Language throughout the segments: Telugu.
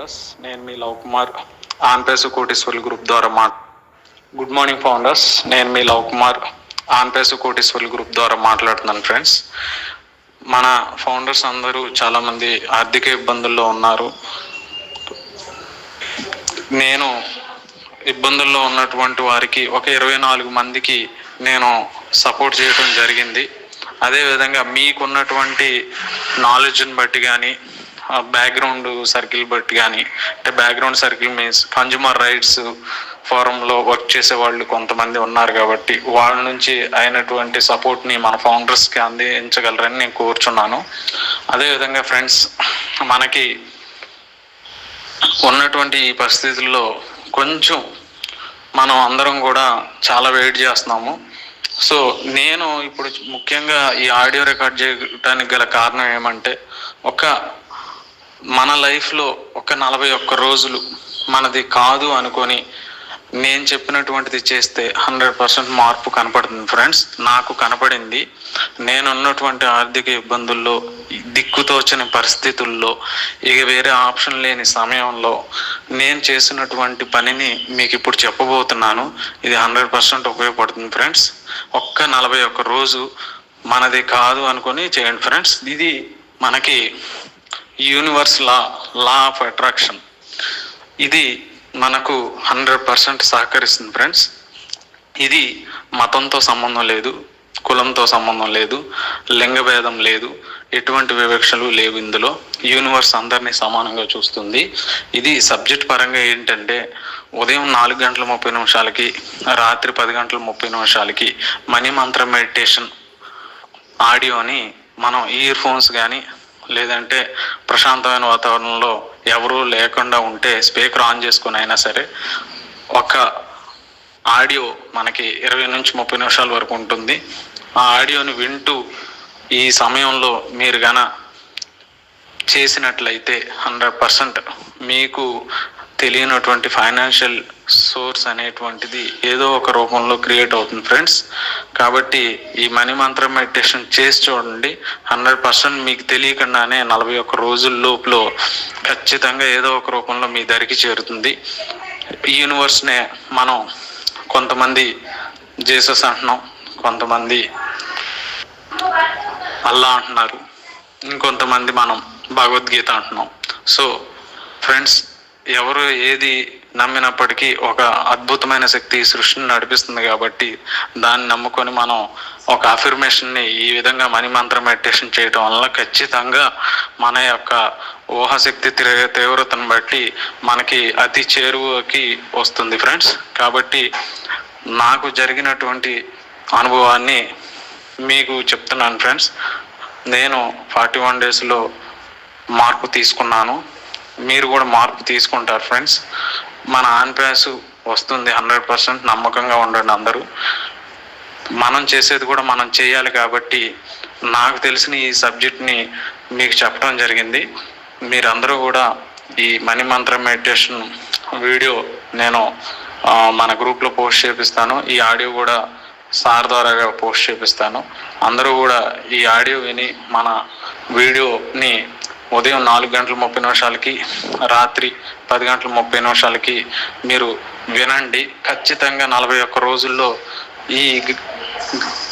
ఫౌండర్స్ నేను మీ లవ్ కుమార్ ఆన్పేసు కోటేశ్వర్లు గ్రూప్ ద్వారా మా గుడ్ మార్నింగ్ ఫౌండర్స్ నేను మీ లవ్ కుమార్ ఆన్పేసు కోటేశ్వర్లు గ్రూప్ ద్వారా మాట్లాడుతున్నాను ఫ్రెండ్స్. మన ఫౌండర్స్ అందరూ చాలామంది ఆర్థిక ఇబ్బందుల్లో ఉన్నారు. నేను ఇబ్బందుల్లో ఉన్నటువంటి వారికి ఒక ఇరవై నాలుగు మందికి నేను సపోర్ట్ చేయడం జరిగింది. అదేవిధంగా మీకున్నటువంటి నాలెడ్జ్ని బట్టి కానీ బ్యాక్గ్రౌండ్ సర్కిల్ బట్టి కానీ అంటే background circle means consumer rights ఫోరంలో work చేసే వాళ్ళు కొంతమంది ఉన్నారు కాబట్టి వాళ్ళ నుంచి అయినటువంటి సపోర్ట్ని మన ఫౌండర్స్కి అందించగలరని నేను కోరుచున్నాను. అదేవిధంగా ఫ్రెండ్స్ మనకి ఉన్నటువంటి ఈ పరిస్థితుల్లో కొంచెం మనం అందరం కూడా చాలా వెయిట్ చేస్తున్నాము. సో నేను ఇప్పుడు ముఖ్యంగా ఈ ఆడియో రికార్డ్ చేయడానికి గల కారణం ఏమంటే ఒక మన లైఫ్లో ఒక నలభై ఒక్క రోజులు మనది కాదు అనుకొని నేను చెప్పినటువంటిది చేస్తే హండ్రెడ్ పర్సెంట్ మార్పు కనపడుతుంది ఫ్రెండ్స్. నాకు కనపడింది. నేను ఉన్నటువంటి ఆర్థిక ఇబ్బందుల్లో దిక్కుతోచని పరిస్థితుల్లో ఇక వేరే ఆప్షన్ లేని సమయంలో నేను చేసినటువంటి పనిని మీకు ఇప్పుడు చెప్పబోతున్నాను. ఇది హండ్రెడ్ పర్సెంట్ ఉపయోగపడుతుంది ఫ్రెండ్స్. ఒక్క నలభై ఒక్క రోజు మనది కాదు అనుకొని చేయండి ఫ్రెండ్స్. ఇది మనకి universe law law of attraction. ఇది మనకు హండ్రెడ్ పర్సెంట్ సహకరిస్తుంది ఫ్రెండ్స్. ఇది మతంతో సంబంధం లేదు కులంతో సంబంధం లేదు లింగభేదం లేదు ఎటువంటి వివక్షలు లేవు ఇందులో. యూనివర్స్ అందరినీ సమానంగా చూస్తుంది. ఇది సబ్జెక్ట్ పరంగా ఏంటంటే ఉదయం నాలుగు గంటల ముప్పై నిమిషాలకి రాత్రి పది గంటల ముప్పై నిమిషాలకి మనీ మంత్ర మెడిటేషన్ ఆడియోని మనం ఇయర్ ఫోన్స్ కానీ లేదంటే ప్రశాంతమైన వాతావరణంలో ఎవరూ లేకుండా ఉంటే స్పీకర్ ఆన్ చేసుకుని అయినా సరే ఒక ఆడియో మనకి ఇరవై నుంచి ముప్పై నిమిషాల వరకు ఉంటుంది. ఆ ఆడియోని వింటూ ఈ సమయంలో మీరు గన చేసినట్లయితే హండ్రెడ్ పర్సెంట్ మీకు తెలియనటువంటి ఫైనాన్షియల్ సోర్స్ అనేటువంటిది ఏదో ఒక రూపంలో క్రియేట్ అవుతుంది ఫ్రెండ్స్ కాబట్టి ఈ మనీ మంత్రం మెడిటేషన్ చేసి చూడండి. హండ్రెడ్ పర్సెంట్ మీకు తెలియకుండానే నలభై ఒక్క రోజుల లోపులో ఖచ్చితంగా ఏదో ఒక రూపంలో మీ దరికి చేరుతుంది. ఈ యూనివర్స్నే మనం కొంతమంది జీసస్ అంటున్నాం కొంతమంది అల్లా అంటున్నారు ఇంకొంతమంది మనం భగవద్గీత అంటున్నాం. సో ఫ్రెండ్స్ ఎవరు ఏది నమ్మినప్పటికీ ఒక అద్భుతమైన శక్తి ఈ సృష్టిని నడిపిస్తుంది కాబట్టి దాన్ని నమ్ముకొని మనం ఒక అఫిర్మేషన్ని ఈ విధంగా మనీ మంత్ర మెడిటేషన్ చేయటం వల్ల ఖచ్చితంగా మన యొక్క ఊహాశక్తి తీవ్రతను బట్టి మనకి అతి చేరువకి వస్తుంది ఫ్రెండ్స్ కాబట్టి నాకు జరిగినటువంటి అనుభవాన్ని మీకు చెప్తున్నాను ఫ్రెండ్స్ నేను ఫార్టీ వన్ డేస్లో మార్పు తీసుకున్నాను. మీరు కూడా మార్పు తీసుకుంటారు ఫ్రెండ్స్ మన ఆన్పాస్ వస్తుంది హండ్రెడ్ పర్సెంట్ నమ్మకంగా ఉండండి అందరూ. మనం చేసేది కూడా మనం చేయాలి కాబట్టి నాకు తెలిసిన ఈ సబ్జెక్ట్ని మీకు చెప్పడం జరిగింది. మీరందరూ కూడా ఈ మనీ మంత్ర మెడిటేషన్ వీడియో నేను మన గ్రూప్లో పోస్ట్ చేపిస్తాను. ఈ ఆడియో కూడా సార్ ద్వారాగా పోస్ట్ చేపిస్తాను. అందరూ కూడా ఈ ఆడియో విని మన వీడియోని ఉదయం నాలుగు గంటల ముప్పై నిమిషాలకి రాత్రి పది గంటల ముప్పై నిమిషాలకి మీరు వినండి. ఖచ్చితంగా నలభై ఒక్క రోజుల్లో ఈ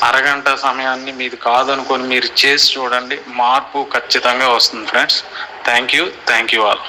అరగంట సమయాన్ని మీది కాదనుకొని మీరు చేసి చూడండి. మార్పు ఖచ్చితంగా వస్తుంది friends. Thank you. Thank you all.